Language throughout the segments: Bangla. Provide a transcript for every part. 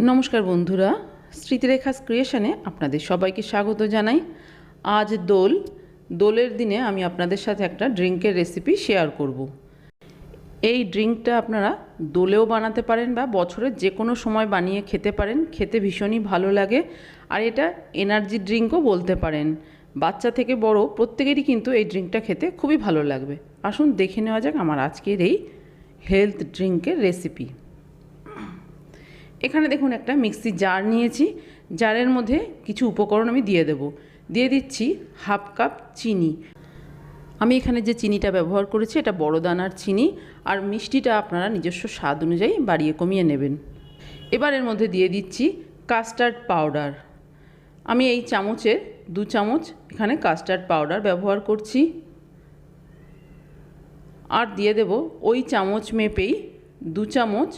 নমস্কার বন্ধুরা স্মৃতিরেখা ক্রিয়েশনে আপনাদের সবাইকে স্বাগত জানাই। আজ দোল, দোলের দিনে আমি আপনাদের সাথে একটা ড্রিঙ্কের রেসিপি শেয়ার করব। এই ড্রিঙ্কটা আপনারা দোলেও বানাতে পারেন বা বছরের যে কোনো সময় বানিয়ে খেতে পারেন, খেতে ভীষণই ভালো লাগে। আর এটা এনার্জি ড্রিঙ্কও বলতে পারেন। বাচ্চা থেকে বড় প্রত্যেকেরই কিন্তু এই ড্রিঙ্কটা খেতে খুবই ভালো লাগবে। আসুন দেখে নেওয়া যাক আমার আজকের এই হেলথ ড্রিঙ্কের রেসিপি এখানে দেখুন একটা মিক্সি জার নিয়েছি। জারের মধ্যে কিছু উপকরণ আমি দিয়ে দেব। দিয়ে দিচ্ছি হাফ কাপ চিনি। আমি এখানে যে চিনিটা ব্যবহার করেছি, এটা বড় দানার চিনি, আর মিষ্টিটা আপনারা নিজস্ব স্বাদ অনুযায়ী বাড়িয়ে কমিয়ে নেবেন। এবার এর মধ্যে দিয়ে দিচ্ছি কাস্টার্ড পাউডার আমি এই চামচের দু চামচ এখানে কাস্টার্ড পাউডার ব্যবহার করছি। আর দিয়ে দেব ওই চামচ মেপেই দু চামচ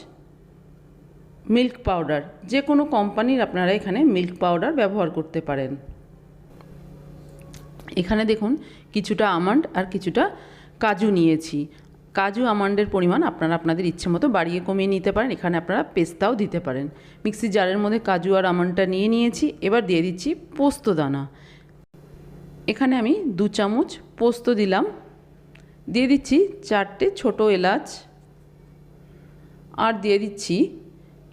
মিল্ক পাউডার। যে কোনো কোম্পানির আপনারা এখানে মিল্ক পাউডার ব্যবহার করতে পারেন। এখানে দেখুন, কিছুটা আমন্ড আর কিছুটা কাজু নিয়েছি। কাজু আমন্ডের পরিমাণ আপনারা আপনাদের ইচ্ছে মতো বাড়িয়ে কমিয়ে নিতে পারেন। এখানে আপনারা পেস্তাও দিতে পারেন। মিক্সি জারের মধ্যে কাজু আর আমন্ডটা নিয়ে নিয়েছি। এবার দিয়ে দিচ্ছি পোস্ত দানা। এখানে আমি দু চামচ পোস্ত দিলাম। দিয়ে দিচ্ছি চারটে ছোট এলাচ। আর দিয়ে দিচ্ছি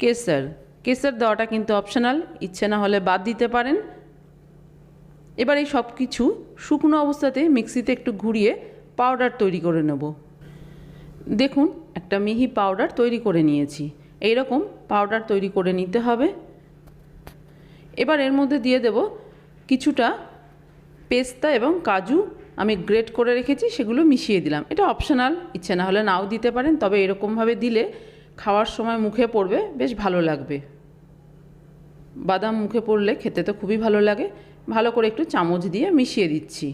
কেসার। কেসার দেওয়াটা কিন্তু অপশনাল ইচ্ছে না হলে বাদ দিতে পারেন। এবার এই সব কিছু শুকনো অবস্থাতে মিক্সিতে একটু ঘুরিয়ে পাউডার তৈরি করে নেব। দেখুন, একটা মিহি পাউডার তৈরি করে নিয়েছি। এই রকম পাউডার তৈরি করে নিতে হবে। এবার এর মধ্যে দিয়ে দেব কিছুটা পেস্তা এবং কাজু। আমি গ্রেট করে রেখেছি, সেগুলো মিশিয়ে দিলাম। এটা অপশনাল ইচ্ছে না হলে নাও দিতে পারেন, তবে এরকমভাবে দিলে খাওয়ার সময় মুখে পড়বে, বেশ ভালো লাগবে। বাদাম মুখে পড়লে খেতে তো খুবই ভালো লাগে। ভালো করে একটু চামচ দিয়ে মিশিয়ে দিচ্ছি।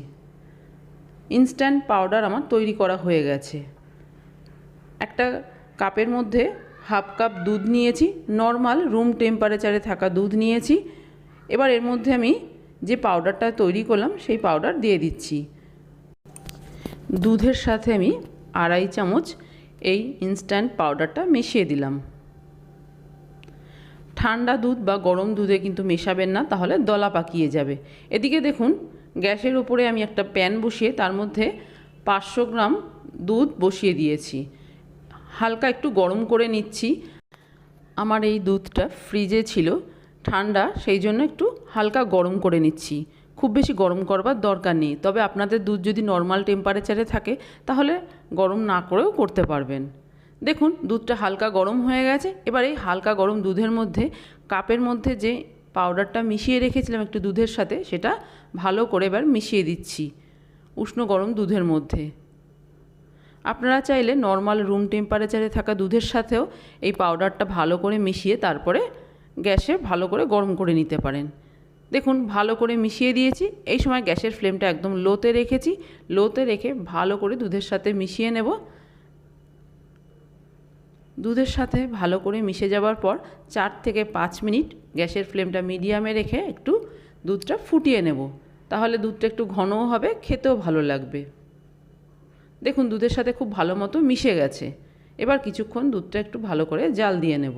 ইনস্ট্যান্ট পাউডার আমার তৈরি করা হয়ে গেছে। একটা কাপের মধ্যে হাফ কাপ দুধ নিয়েছি, নর্মাল রুম টেম্পারেচারে থাকা দুধ নিয়েছি। এবার এর মধ্যে আমি যে পাউডারটা তৈরি করলাম, সেই পাউডার দিয়ে দিচ্ছি। দুধের সাথে আমি আড়াই চামচ এই ইনস্ট্যান্ট পাউডারটা মিশিয়ে দিলাম। ঠান্ডা দুধ বা গরম দুধে কিন্তু মেশাবেন না, তাহলে দলা পাকিয়ে যাবে। এদিকে দেখুন, গ্যাসের উপরে আমি একটা প্যান বসিয়ে তার মধ্যে পাঁচশো গ্রাম দুধ বসিয়ে দিয়েছি। হালকা একটু গরম করে নিচ্ছি। আমার এই দুধটা ফ্রিজে ছিল, ঠান্ডা, সেই জন্য একটু হালকা গরম করে নিচ্ছি। খুব বেশি গরম করবার দরকার নেই। তবে আপনাদের দুধ যদি নর্মাল টেম্পারেচারে থাকে, তাহলে গরম না করেও করতে পারবেন। দেখুন, দুধটা হালকা গরম হয়ে গেছে। এবার এই হালকা গরম দুধের মধ্যে, কাপের মধ্যে যে পাউডারটা মিশিয়ে রেখেছিলাম একটু দুধের সাথে, সেটা ভালো করে এবার মিশিয়ে দিচ্ছি, উষ্ণ গরম দুধের মধ্যে। আপনারা চাইলে নর্মাল রুম টেম্পারেচারে থাকা দুধের সাথেও এই পাউডারটা ভালো করে মিশিয়ে তারপরে গ্যাসে ভালো করে গরম করে নিতে পারেন। দেখুন, ভালো করে মিশিয়ে দিয়েছি। এই সময় গ্যাসের ফ্লেমটা একদম লোতে রেখেছি। লোতে রেখে ভালো করে দুধের সাথে মিশিয়ে নেব। দুধের সাথে ভালো করে মিশে যাওয়ার পর চার থেকে পাঁচ মিনিট গ্যাসের ফ্লেমটা মিডিয়ামে রেখে একটু দুধটা ফুটিয়ে নেব। তাহলে দুধটা একটু ঘনও হবে, খেতেও ভালো লাগবে। দেখুন, দুধের সাথে খুব ভালো মতো মিশে গেছে। এবার কিছুক্ষণ দুধটা একটু ভালো করে জাল দিয়ে নেব।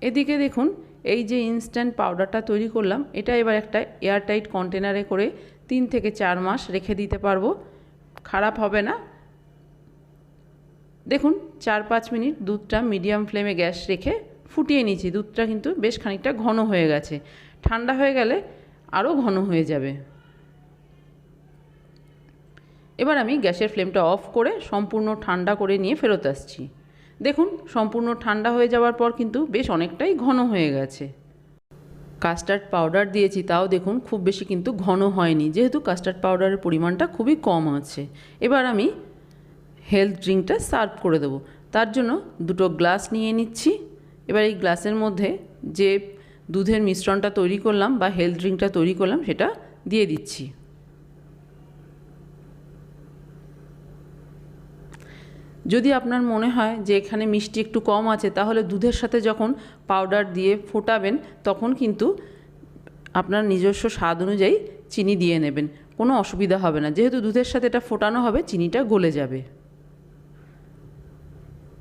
এদিকে দেখুন এই যে ইনস্ট্যান্ট পাউডারটা তৈরি করলাম, এটা এবার একটা এয়ারটাইট কন্টেনারে করে তিন থেকে চার মাস রেখে দিতে পারব। খারাপ হবে না। দেখুন, চার পাঁচ মিনিট দুধটা মিডিয়াম ফ্লেমে গ্যাস রেখে ফুটিয়ে নিয়েছি। দুধটা কিন্তু বেশ খানিকটা ঘন হয়ে গেছে। ঠান্ডা হয়ে গেলে আরও ঘন হয়ে যাবে। এবার আমি গ্যাসের ফ্লেমটা অফ করে সম্পূর্ণ ঠান্ডা করে নিয়ে ফেরত আসছি। দেখুন, সম্পূর্ণ ঠান্ডা হয়ে যাওয়ার পর কিন্তু বেশ অনেকটাই ঘন হয়ে গেছে। কাস্টার্ড পাউডার দিয়েছি, তাও দেখুন, খুব বেশি কিন্তু ঘন হয়নি। যেহেতু কাস্টার্ড পাউডারের পরিমাণটা খুবই কম আছে। এবার আমি হেলথ ড্রিঙ্কটা সার্ভ করে দেবো। তার জন্য দুটো গ্লাস নিয়ে নিচ্ছি। এবার এই গ্লাসের মধ্যে যে দুধের মিশ্রণটা তৈরি করলাম বা হেলথ ড্রিঙ্কটা তৈরি করলাম, সেটা দিয়ে দিচ্ছি। যদি আপনার মনে হয় যে এখানে মিষ্টি একটু কম আছে, তাহলে দুধের সাথে যখন পাউডার দিয়ে ফোটাবেন, তখন কিন্তু আপনার নিজস্ব স্বাদ অনুযায়ী চিনি দিয়ে নেবেন। কোনো অসুবিধা হবে না। যেহেতু দুধের সাথে এটা ফোটানো হবে, চিনিটা গলে যাবে।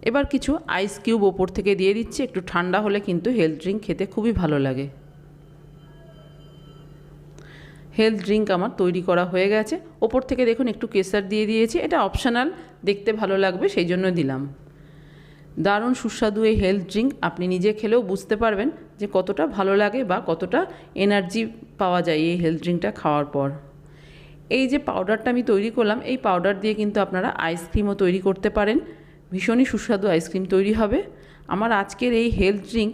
এবার কিছু আইস কিউব ওপর থেকে দিয়ে দিচ্ছি। একটু ঠান্ডা হলে কিন্তু হেলথ ড্রিঙ্ক খেতে খুবই ভালো লাগে। হেলথ ড্রিঙ্ক আমার তৈরি করা হয়ে গেছে। ওপর থেকে দেখুন একটু কেসার দিয়ে দিয়েছি। এটা অপশনাল দেখতে ভালো লাগবে, সেই জন্য দিলাম। দারুণ সুস্বাদু এই হেলথ ড্রিঙ্ক আপনি নিজে খেলেও বুঝতে পারবেন যে কতটা ভালো লাগে বা কতটা এনার্জি পাওয়া যায় এই হেলথ ড্রিঙ্কটা খাওয়ার পর। এই যে পাউডারটা আমি তৈরি করলাম, এই পাউডার দিয়ে কিন্তু আপনারা আইসক্রিমও তৈরি করতে পারেন। ভীষণই সুস্বাদু আইসক্রিম তৈরি হবে। আমার আজকের এই হেলথ ড্রিঙ্ক